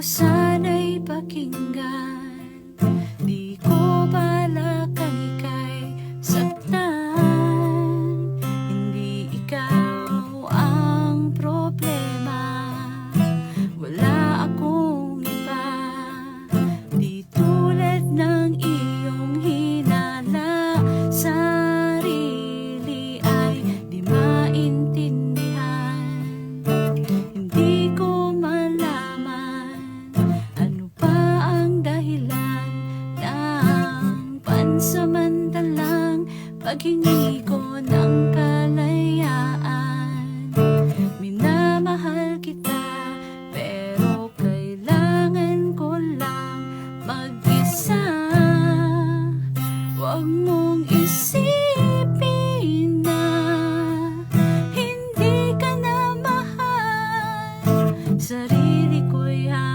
ko sana'y paghingi ko ng kalayaan Minamahal kita pero kailangan ko lang mag-isa. Huwag mong isipin na hindi ka na Sarili ko'y hanggang